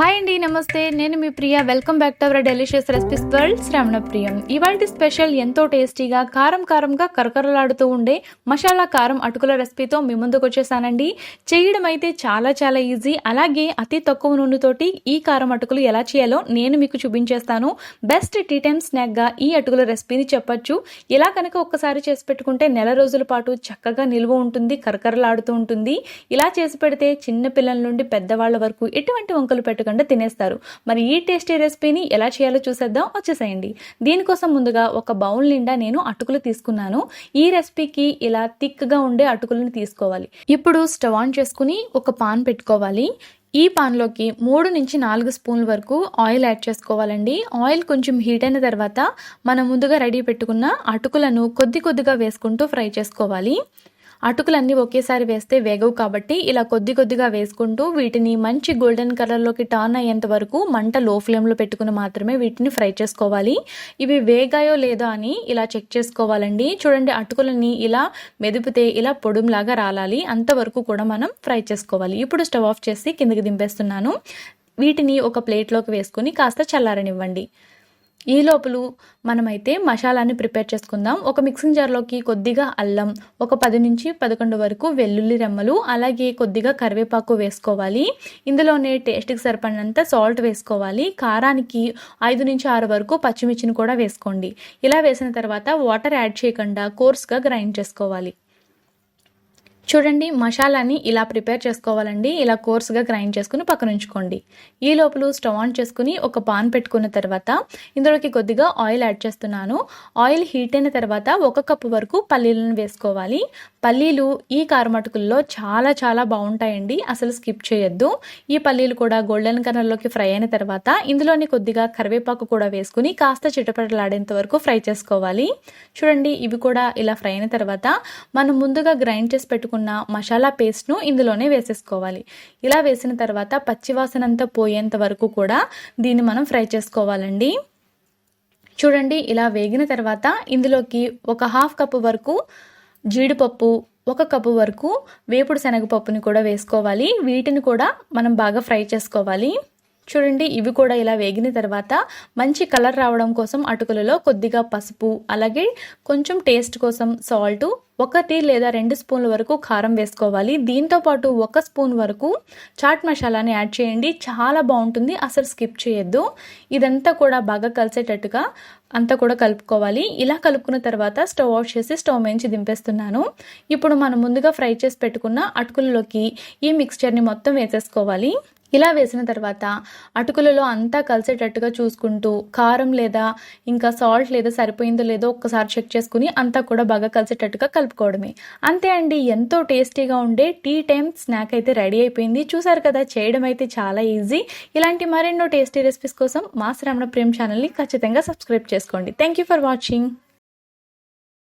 Hi అండి నమస్తే. నేను మీ Priya. Welcome back to our delicious recipes world Shravana Priyam ఇవాళ స్పెషల్ ఎంతో టేస్టీగా కారం కారంగా కరకరలాడుతూ ఉండే మసాలా కారం అటుకుల రెసిపీతో మీ ముందుకు వచ్చేసానండి. చేయడం అయితే చాలా చాలా ఈజీ అలాగే అతి తక్కువ నూనెతోటి ఈ కారం అటుకులు ఎలా చేయాలో నేను మీకు చూపించేస్తాను. బెస్ట్ టీ టైమ్ స్నాక్గా ఈ అటుకుల రెసిపీని చెప్పొచ్చు. ఇలా కనుక ఒక్కసారి చేసి పెట్టుకుంటే నెల రోజుల పాటు చక్కగా నిల్వ ఉంటుంది కరకరలాడుతూ ఉంటుంది. ఇలా చేసి పెడితే చిన్న పిల్లల నుండి పెద్దవాళ్ళ వరకు ఎటువంటి వంకలు పెట్టకుండా తినేస్తారు. మరి ఈ టేస్టీ రెసిపీని ఎలా చేయాలో చూసేద్దాం. వచ్చేసేయండి. దీనికోసం ముందుగా ఒక బౌల్ నిండా నేను అటుకులు తీసుకున్నాను. ఈ రెసిపీకి ఇలా థిక్గా ఉండే అటుకులను తీసుకోవాలి. ఇప్పుడు స్టవ్ ఆన్ చేసుకుని ఒక పాన్ పెట్టుకోవాలి. ఈ పాన్లోకి మూడు నుంచి నాలుగు స్పూన్ల వరకు ఆయిల్ యాడ్ చేసుకోవాలండి. ఆయిల్ కొంచెం హీట్ అయిన తర్వాత మనం ముందుగా రెడీ పెట్టుకున్న అటుకులను కొద్ది కొద్దిగా వేసుకుంటూ ఫ్రై చేసుకోవాలి. అటుకులన్నీ ఒకేసారి వేస్తే వేగవు కాబట్టి ఇలా కొద్ది కొద్దిగా వేసుకుంటూ వీటిని మంచి గోల్డెన్ కలర్లోకి టర్న్ అయ్యేంత వరకు మంట లో ఫ్లేమ్లో పెట్టుకుని మాత్రమే వీటిని ఫ్రై చేసుకోవాలి. ఇవి వేగాయో లేదో అని ఇలా చెక్ చేసుకోవాలండి. చూడండి అటుకులని ఇలా మెదిపితే ఇలా పొడుంలాగా రాలాలి. అంతవరకు కూడా మనం ఫ్రై చేసుకోవాలి. ఇప్పుడు స్టవ్ ఆఫ్ చేసి కిందకి దింపేస్తున్నాను. వీటిని ఒక ప్లేట్లోకి వేసుకుని కాస్త చల్లారనివ్వండి. ఈ లోపల మనమైతే మసాలాని ప్రిపేర్ చేసుకుందాం. ఒక మిక్సింగ్ జార్లోకి కొద్దిగా అల్లం ఒక పది నుంచి పదకొండు వరకు వెల్లుల్లి రెమ్మలు అలాగే కొద్దిగా కరివేపాకు వేసుకోవాలి. ఇందులోనే టేస్ట్కి సరిపడినంత సాల్ట్ వేసుకోవాలి. కారానికి ఐదు నుంచి ఆరు వరకు పచ్చిమిర్చిని కూడా వేసుకోండి. ఇలా వేసిన తర్వాత వాటర్ యాడ్ చేయకుండా కోర్స్గా గ్రైండ్ చేసుకోవాలి. చూడండి మసాలాని ఇలా ప్రిపేర్ చేసుకోవాలండి. ఇలా కోర్స్గా గ్రైండ్ చేసుకుని పక్కన ఉంచుకోండి. ఈ లోపల స్టవ్ ఆన్ చేసుకుని ఒక పాన్ పెట్టుకున్న తర్వాత ఇందులోకి కొద్దిగా ఆయిల్ యాడ్ చేస్తున్నాను. ఆయిల్ హీట్ అయిన తర్వాత ఒక కప్పు వరకు పల్లీలను వేసుకోవాలి. పల్లీలు ఈ కారమటుకుల్లో చాలా చాలా బాగుంటాయండి. అసలు స్కిప్ చేయొద్దు. ఈ పల్లీలు కూడా గోల్డెన్ కలర్లోకి ఫ్రై అయిన తర్వాత ఇందులోని కొద్దిగా కరివేపాకు కూడా వేసుకుని కాస్త చిటపటలాడేంత వరకు ఫ్రై చేసుకోవాలి. చూడండి ఇవి కూడా ఇలా ఫ్రై అయిన తర్వాత మనం ముందుగా గ్రైండ్ చేసి పెట్టుకున్న మసాలా పేస్ట్ను ఇందులోనే వేసేసుకోవాలి. ఇలా వేసిన తర్వాత పచ్చివాసనంతా పోయేంత వరకు కూడా దీన్ని మనం ఫ్రై చేసుకోవాలండి. చూడండి ఇలా వేగిన తర్వాత ఇందులోకి ఒక హాఫ్ కప్పు వరకు జీడిపప్పు ఒక కప్పు వరకు వేపుడు శనగపప్పుని కూడా వేసుకోవాలి. వీటిని కూడా మనం బాగా ఫ్రై చేసుకోవాలి. చూడండి ఇవి కూడా ఇలా వేగిన తర్వాత మంచి కలర్ రావడం కోసం అటుకులలో కొద్దిగా పసుపు అలాగే కొంచెం టేస్ట్ కోసం సాల్ట్ ఒకటి లేదా రెండు స్పూన్ల వరకు కారం వేసుకోవాలి. దీంతో పాటు ఒక స్పూన్ వరకు చాట్ మసాలాని యాడ్ చేయండి. చాలా బాగుంటుంది. అసలు స్కిప్ చేయొద్దు. ఇదంతా కూడా బాగా కలిసేటట్టుగా అంతా కూడా కలుపుకోవాలి. ఇలా కలుపుకున్న తర్వాత స్టవ్ ఆఫ్ చేసి స్టవ్ మేంచి దింపేస్తున్నాను. ఇప్పుడు మనం ముందుగా ఫ్రై చేసి పెట్టుకున్న అటుకులలోకి ఈ మిక్స్చర్ని మొత్తం వేసేసుకోవాలి. ఇలా వేసిన తర్వాత అటుకులలో అంతా కలిసేటట్టుగా చూసుకుంటూ కారం లేదా ఇంకా సాల్ట్ లేదా సరిపోయిందో లేదో ఒక్కసారి చెక్ చేసుకుని అంతా కూడా బాగా కలిసేటట్టుగా కలుపుకోవడమే. అంతే అండి ఎంతో టేస్టీగా ఉండే టీ టైం స్నాక్ అయితే రెడీ అయిపోయింది. చూసారు కదా చేయడం అయితే చాలా ఈజీ. ఇలాంటి మరెన్నో టేస్టీ రెసిపీస్ కోసం మా శ్రమణ ప్రేమ్ ఛానల్ని ఖచ్చితంగా సబ్స్క్రైబ్ చేసుకోండి. Thank you for watching.